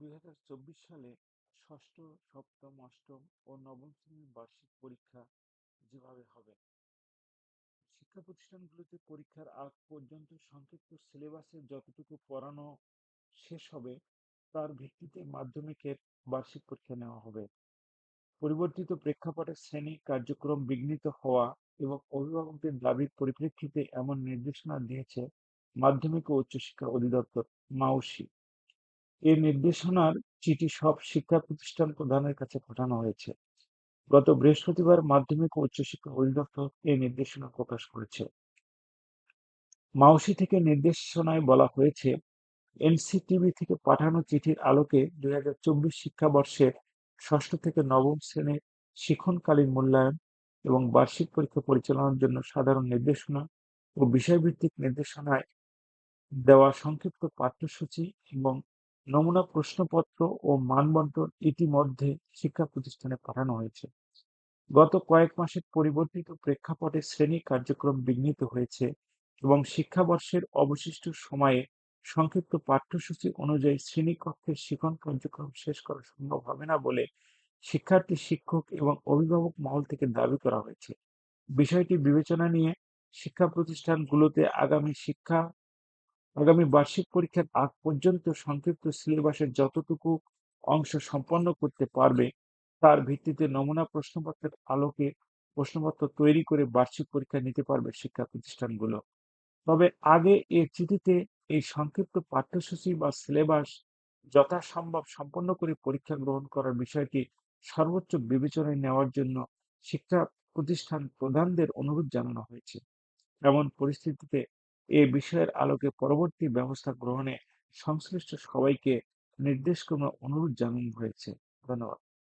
২০২৪ সালে ষষ্ঠ, সপ্তম, অষ্টম ও নবম শ্রেণির বার্ষিক পরীক্ষা যেভাবে হবে, শিক্ষা প্রতিষ্ঠানগুলোতে পরীক্ষার আগ পর্যন্ত সংক্ষিপ্ত সিলেবাসে যতটুকু পড়ানো শেষ হবে তার ভিত্তিতে মাধ্যমিকের বার্ষিক পরীক্ষা নেওয়া হবে। পরিবর্তিত প্রেক্ষাপটে শ্রেণি কার্যক্রম বিঘ্নিত হওয়া এবং অভিভাবকদের দাবির পরিপ্রেক্ষিতে এমন নির্দেশনা দিয়েছে মাধ্যমিক ও উচ্চশিক্ষা অধিদপ্তর মাউসি এ নির্দেশনার চিঠি সব শিক্ষা প্রতিষ্ঠান প্রধানের কাছে পাঠানো হয়েছে। গত বৃহস্পতিবার মাধ্যমিক ও উচ্চশিক্ষা অধিদপ্তর এই নির্দেশনা প্রকাশ করেছে। মাউসি থেকে নির্দেশনায় বলা হয়েছে, এনসিটিভি থেকে পাঠানো চিঠির আলোকে দুই হাজার চব্বিশ শিক্ষাবর্ষের ষষ্ঠ থেকে নবম শ্রেণির শিক্ষণকালীন মূল্যায়ন এবং বার্ষিক পরীক্ষা পরিচালনার জন্য সাধারণ নির্দেশনা ও বিষয়ভিত্তিক নির্দেশনায় দেওয়া সংক্ষিপ্ত পাঠ্যসূচি এবং নমুনা প্রশ্নপত্র ও মানবন্টন ইতিমধ্যে শিক্ষা প্রতিষ্ঠানে পাঠানো হয়েছে। গত কয়েক মাসের পরিবর্তিত প্রেক্ষাপটে শ্রেণি কার্যক্রম বিঘ্নিত হয়েছে এবং শিক্ষাবর্ষের অবশিষ্ট সময়ে সংক্ষিপ্ত পাঠ্যসূচি অনুযায়ী শ্রেণীকক্ষের শিক্ষণ কার্যক্রম শেষ করা সম্ভব হবে না বলে শিক্ষার্থী শিক্ষক এবং অভিভাবক মহল থেকে দাবি করা হয়েছে। বিষয়টি বিবেচনা নিয়ে শিক্ষা প্রতিষ্ঠানগুলোতে আগামী শিক্ষা আগামী বার্ষিক পরীক্ষার আগ পর্যন্ত সংক্ষিপ্ত সিলেবাসের যতটুকু অংশ সম্পন্ন করতে পারবে, তার ভিত্তিতে নমুনা প্রশ্নপত্রের আলোকে প্রশ্নপত্র তৈরি করে বার্ষিক পরীক্ষা নিতে পারবে শিক্ষা প্রতিষ্ঠানগুলো। তবে আগে এ চিঠিতে এই সংক্ষিপ্ত পাঠ্যসূচি বা সিলেবাস যথাসম্ভব সম্পন্ন করে পরীক্ষা গ্রহণ করার বিষয়টি সর্বোচ্চ বিবেচনায় নেওয়ার জন্য শিক্ষা প্রতিষ্ঠান প্রধানদের অনুরোধ জানানো হয়েছে। এমন পরিস্থিতিতে এ বিষয়ের আলোকে পরবর্তী ব্যবস্থা গ্রহণে সংশ্লিষ্ট সবাইকে নির্দেশক্রমে অনুরোধ জানানো হয়েছে। ধন্যবাদ।